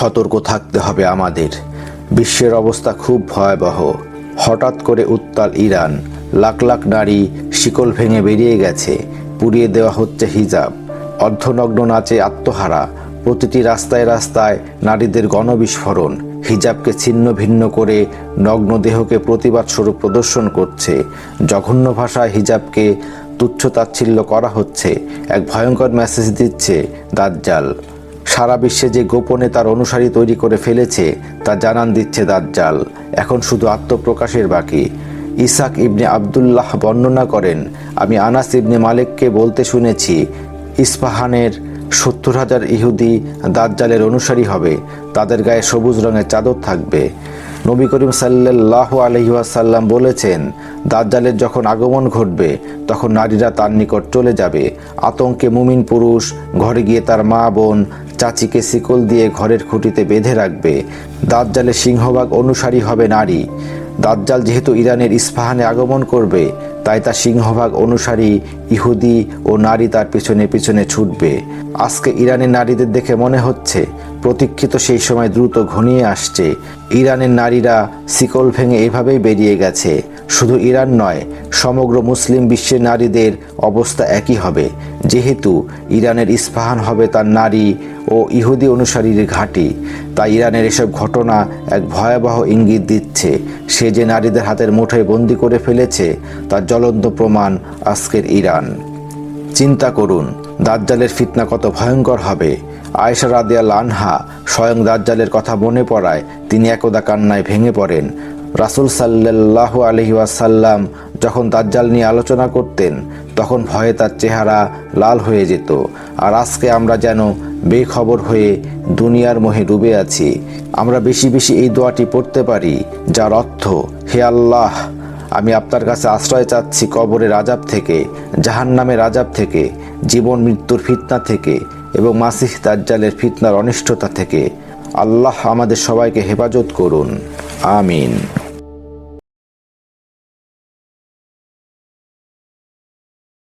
সতর্ক থাকতে হবে আমাদের। বিশ্বের অবস্থা খুব ভয়াবহ। হঠাৎ করে উত্তাল ইরান। লাখ লাখ নারী শিকল ভেঙে বেরিয়ে গেছে। পুড়িয়ে দেওয়া হচ্ছে হিজাব। অর্ধনগ্ন নাচে আত্মহারা। প্রতিটি রাস্তায় রাস্তায় নারীদের গণবিস্ফোরণ। হিজাবকে ছিন্ন ভিন্ন করে নগ্ন দেহকে প্রতিবাদ স্বরূপ প্রদর্শন করছে। জঘন্য ভাষায় হিজাবকে তুচ্ছ তাচ্ছিল্য করা হচ্ছে। এক ভয়ঙ্কর মেসেজ দিচ্ছে দাজ্জাল। সারা বিশ্বে যে গোপনে তার অনুসারী তৈরি করে ফেলেছে, তা জানান দিচ্ছে দাজ্জাল। এখন শুধু আত্মপ্রকাশের বাকি। ইসাক ইবনে আবদুল্লাহ বর্ণনা করেন, আমি আনাস ইবনে মালিককে বলতে শুনেছি, ইস্পাহানের সত্তর হাজার ইহুদি দাজ্জালের অনুসারী হবে, তাদের গায়ে সবুজ রঙের চাদর থাকবে। নবী করিম সাল্লাহ আলহিহাসাল্লাম বলেছেন, দাজ্জালের যখন আগমন ঘটবে, তখন নারীরা তার নিকট চলে যাবে। আতঙ্কে মুমিন পুরুষ ঘরে গিয়ে তার মা বোন, চাচিকে শিকল দিয়ে ঘরের খুঁটিতে বেঁধে রাখবে। দাজ্জালের সিংহভাগ অনুসারী হবে নারী। দাজ্জাল যেহেতু ইরানের ইস্পাহানে আগমন করবে, তাই তার সিংহভাগ অনুসারী ইহুদি ও নারী তার পিছনে পিছনে ছুটবে। আজকে ইরানের নারীদের দেখে মনে হচ্ছে প্রতীক্ষিত সেই সময় দ্রুত ঘনিয়ে আসছে। ইরানের নারীরা শিকল ভেঙে এভাবেই বেরিয়ে গেছে। শুধু ইরান নয়, সমগ্র মুসলিম বিশ্বের নারীদের অবস্থা একই হবে। যেহেতু ইরানের ইস্পাহান হবে তার নারী ও ইহুদি অনুসারীর ঘাঁটি, তাই ইরানের এসব ঘটনা এক ভয়াবহ ইঙ্গিত দিচ্ছে। সে যে নারীদের হাতের মুঠোয় বন্দি করে ফেলেছে, তার জ্বলন্ত প্রমাণ আজকের ইরান। চিন্তা করুন, দাজ্জালের ফিতনা কত ভয়ঙ্কর হবে। আয়েশা রাদিয়াল আনহা স্বয়ং দাজ্জালের কথা মনে পড়ায় তিনি একদা কান্নায় ভেঙে পড়েন। রাসুল সাল্লাহ আলহি ওয়াসাল্লাম যখন দাজ্জাল নিয়ে আলোচনা করতেন, তখন ভয়ে তার চেহারা লাল হয়ে যেত। আর আজকে আমরা যেন বেখবর হয়ে দুনিয়ার মোহে ডুবে আছি। আমরা বেশি বেশি এই দোয়াটি পড়তে পারি, যার অর্থ, হে আল্লাহ, আমি আপনার কাছে আশ্রয় চাচ্ছি কবরের আজাব থেকে, জাহান্নামের আজাব থেকে, জীবন মৃত্যুর ফিতনা থেকে এবং মাসিহ দাজ্জালের ফিতনার অনিষ্টতা থেকে আল্লাহ আমাদের সবাইকে হেফাজত করুন। আমিন।